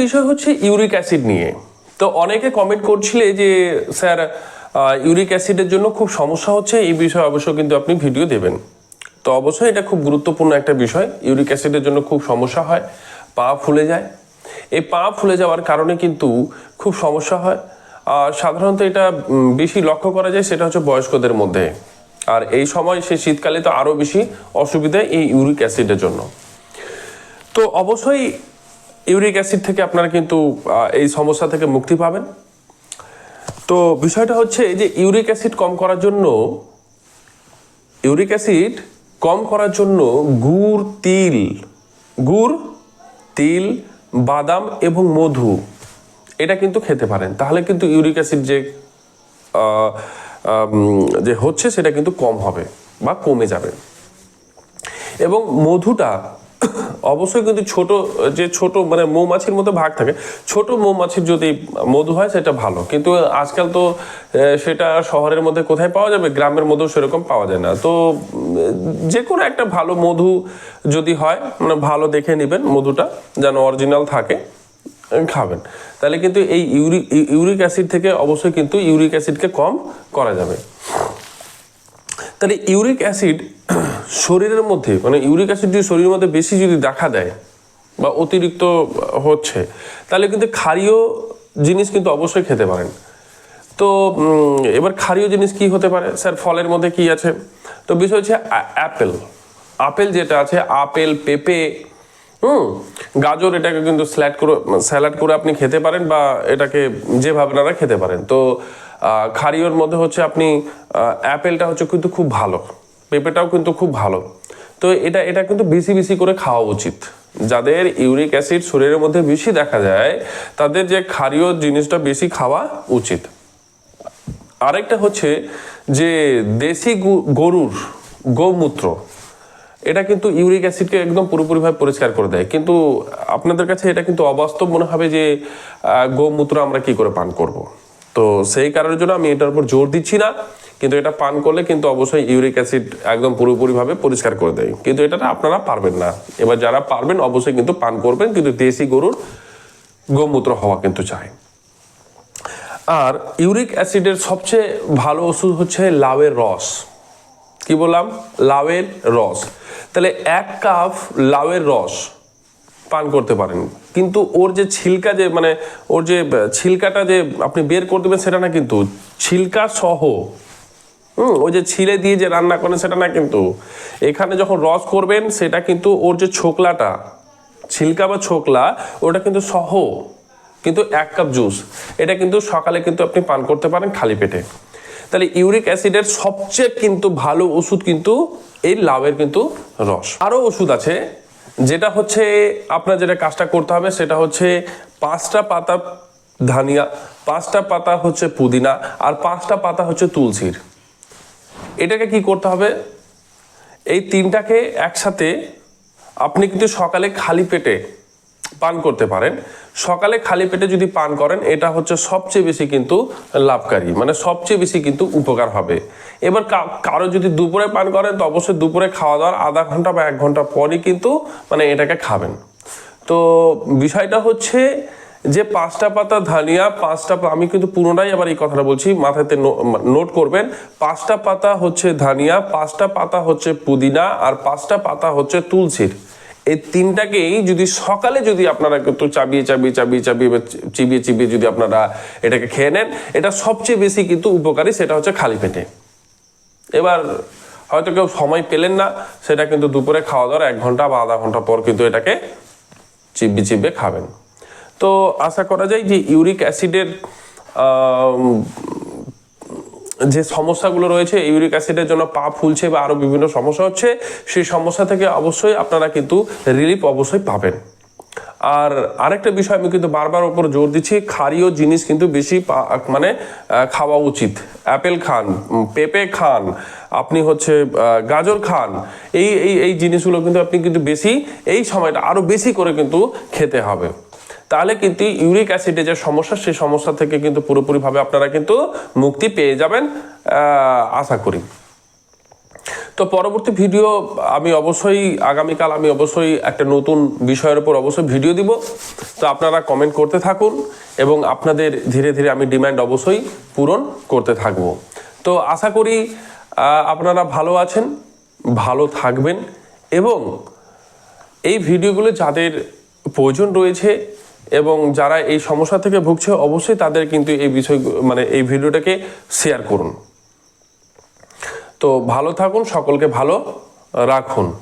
বিষয় হচ্ছে uric acid নিয়ে। তো অনেকে কমেন্ট করছিলে যে, স্যার ইউরিক অ্যাসিডের জন্য খুব সমস্যা হচ্ছে, এই বিষয়ে অবশ্য কিন্তু আপনি ভিডিও দেবেন। তো অবশ্যই এটা খুব গুরুত্বপূর্ণ একটা বিষয়, ইউরিক অ্যাসিডের জন্য খুব সমস্যা হয়, পা ফুলে যায়। এই পা ফুলে যাওয়ার কারণে কিন্তু খুব সমস্যা হয়। আর সাধারণত এটা বেশি লক্ষ্য করা যায় সেটা হচ্ছে বয়স্কদের মধ্যে। আর এই সময় সে শীতকালে তো আরও বেশি অসুবিধা এই ইউরিক অ্যাসিডের জন্য। তো অবশ্যই ইউরিক অ্যাসিড থেকে আপনারা কিন্তু এই সমস্যা থেকে মুক্তি পাবেন। তো বিষয়টা হচ্ছে যে ইউরিক অ্যাসিড কম করার জন্য, ইউরিক অ্যাসিড কম করার জন্য গুড়, তিল গুড়, তিল, বাদাম এবং মধু, এটা কিন্তু খেতে পারেন। তাহলে কিন্তু ইউরিক অ্যাসিড যে যে হচ্ছে সেটা কিন্তু কম হবে বা কমে যাবে। এবং মধুটা অবশ্যই কিন্তু ছোট, যে ছোট মানে মৌমাছির মধ্যে ভাগ থাকে, ছোট মৌমাছির যদি মধু হয়, সেটা ভালো। কিন্তু আজকাল তো সেটা শহরের মধ্যে কোথায় পাওয়া যাবে? গ্রামের মধ্যেও সেরকম পাওয়া যায় না। তো, যে কোনো একটা ভালো মধু যদি হয় মানে ভালো দেখে নেবেন মধুটা, যেন অরিজিনাল থাকে, খাবেন। তাহলে কিন্তু এই ইউরিক ইউরিক অ্যাসিড থেকে অবশ্যই কিন্তু ইউরিক অ্যাসিডকে কম করা যাবে। তাহলে ইউরিক অ্যাসিড শরীরের মধ্যে মানে ইউরিক অ্যাসিড যদি শরীরের মধ্যে বেশি যদি দেখা দেয় বা অতিরিক্ত হচ্ছে, তাহলে কিন্তু ক্ষারীয় জিনিস কিন্তু অবশ্যই খেতে পারেন। তো এবার ক্ষারীয় জিনিস কি হতে পারে? স্যার, ফলের মধ্যে কি আছে? তো বিষয় হচ্ছে অ্যাপেল। আপেল যেটা আছে, আপেল, পেঁপে, হুম, গাজর, এটাকে কিন্তু স্ল্যাড করে, স্যালাড করে আপনি খেতে পারেন বা এটাকে যেভাবে আপনারা খেতে পারেন। তো ক্ষারীয়র মধ্যে হচ্ছে আপনি অ্যাপেলটা হচ্ছে কিন্তু খুব ভালো। পেঁপেটাও কিন্তু খুব ভালো। তো এটা এটা কিন্তু বেশি বেশি করে খাওয়া উচিত। যাদের ইউরিক অ্যাসিড শরীরের মধ্যে বেশি দেখা যায়, তাদের যে ক্ষারীয় জিনিসটা বেশি খাওয়া উচিত। আরেকটা হচ্ছে যে দেশি গরুর গোমূত্র, এটা কিন্তু ইউরিক অ্যাসিডকে একদম পুরোপুরিভাবে পরিষ্কার করে দেয়। কিন্তু আপনাদের কাছে এটা কিন্তু অবাস্তব মনে হবে যে গোমূত্র আমরা কি করে পান করব। তো সেই কারণের জন্য আমি এটার উপর জোর দিচ্ছি না। কিন্তু এটা পান করলে কিন্তু অবশ্যই ইউরিক অ্যাসিড একদম পুরোপুরিভাবে পরিষ্কার করে দেয়। কিন্তু এটা আপনারা পারবেন না। এবার যারা পারবেন, অবশ্যই কিন্তু পান করবেন, কিন্তু দেশি গরুর গোমূত্র হওয়া কিন্তু চাই। আর ইউরিক অ্যাসিডের সবচেয়ে ভালো ওষুধ হচ্ছে লাউয়ের রস। কি বললাম? লাউয়ের রস। তাহলে এক কাপ লাউয়ের রস পান করতে পারেন। কিন্তু ওর যে ছিলকা যে মানে ওর যে, ছিলকাটা যে আপনি বের করে দেবেন, সেটা না কিন্তু ছিলকা সহ হুম, ওই যে ছিলে দিয়ে যে রান্না করেন সেটা না কিন্তু। এখানে যখন রস করবেন, সেটা কিন্তু ওর যে ছোকলাটা, ছিলকা বা ছোকলা, ওটা কিন্তু সহ, কিন্তু এক কাপ জুস। এটা কিন্তু সকালে কিন্তু আপনি পান করতে পারেন খালি পেটে। তাহলে ইউরিক অ্যাসিডের সবচেয়ে কিন্তু ভালো ওষুধ কিন্তু এই লাউয়ের কিন্তু রস। আরও ওষুধ আছে, যেটা হচ্ছে আপনার যেটা কাজটা করতে হবে, সেটা হচ্ছে পাঁচটা পাতা ধানিয়া, পাঁচটা পাতা হচ্ছে পুদিনা, আর পাঁচটা পাতা হচ্ছে তুলসীর। এটাকে কি করতে হবে? এই তিনটাকে একসাথে আপনি কিন্তু সকালে খালি পেটে পান করতে পারেন। সকালে খালি পেটে যদি পান করেন, এটা হচ্ছে সবচেয়ে বেশি কিন্তু লাভকারী মানে সবচেয়ে বেশি কিন্তু উপকার হবে। এবার কারও যদি দুপুরে পান করেন, তো অবশ্যই দুপুরে খাওয়া দাওয়ার আধা ঘণ্টা বা এক ঘণ্টা পরই কিন্তু মানে এটাকে খাবেন। তো বিষয়টা হচ্ছে যে পাঁচটা পাতা ধানিয়া, পাঁচটা আমি কিন্তু পুনরায় আবার এই কথাটা বলছি, মাথাতে নোট করবেন। পাঁচটা পাতা হচ্ছে ধানিয়া, পাঁচটা পাতা হচ্ছে পুদিনা, আর পাঁচটা পাতা হচ্ছে তুলসীর। এই তিনটাকেই যদি সকালে যদি আপনারা একটু চাবিয়ে চাবিয়ে চাবিয়ে চাবিয়ে চিবিয়ে চিবিয়ে যদি আপনারা এটাকে খেয়ে নেন, এটা সবচেয়ে বেশি কিন্তু উপকারী, সেটা হচ্ছে খালি পেটে। এবার হয়তো কেউ সময় পেলেন না, সেটা কিন্তু দুপুরে খাওয়া দাওয়ার এক ঘণ্টা বা আধা ঘণ্টা পর কিন্তু এটাকে চিবিয়ে চিবিয়ে খাবেন। তো আশা করা যায় যে ইউরিক অ্যাসিডের যে সমস্যাগুলো রয়েছে, ইউরিক অ্যাসিডের জন্য পা ফুলছে বা আরও বিভিন্ন সমস্যা হচ্ছে, সেই সমস্যা থেকে অবশ্যই আপনারা কিন্তু রিলিফ অবশ্যই পাবেন। আর আরেকটা বিষয় আমি কিন্তু বারবার ওপর জোর দিচ্ছি, ক্ষারীয় জিনিস কিন্তু বেশি মানে খাওয়া উচিত। অ্যাপেল খান পেঁপে খান, আপনি হচ্ছে গাজর খান, এই এই এই জিনিসগুলো কিন্তু আপনি কিন্তু বেশি, এই সময়টা আরও বেশি করে কিন্তু খেতে হবে। তাহলে কিন্তু ইউরিক অ্যাসিডের যে সমস্যা, সেই সমস্যা থেকে কিন্তু পুরোপুরিভাবে আপনারা কিন্তু মুক্তি পেয়ে যাবেন আশা করি। তো পরবর্তী ভিডিও আমি অবশ্যই, আগামীকাল আমি অবশ্যই একটা নতুন বিষয়ের উপর অবশ্যই ভিডিও দিব। তো আপনারা কমেন্ট করতে থাকুন এবং আপনাদের ধীরে ধীরে আমি ডিম্যান্ড অবশ্যই পূরণ করতে থাকব। তো আশা করি আপনারা ভালো আছেন, ভালো থাকবেন এবং এই ভিডিওগুলো যাদের প্রয়োজন রয়েছে এবং যারা এই সমস্যা থেকে ভুগছে, অবশ্যই তাদের কিন্তু এই বিষয় মানে এই ভিডিওটাকে শেয়ার করুন। তো ভালো থাকুন, সকলকে ভালো রাখুন।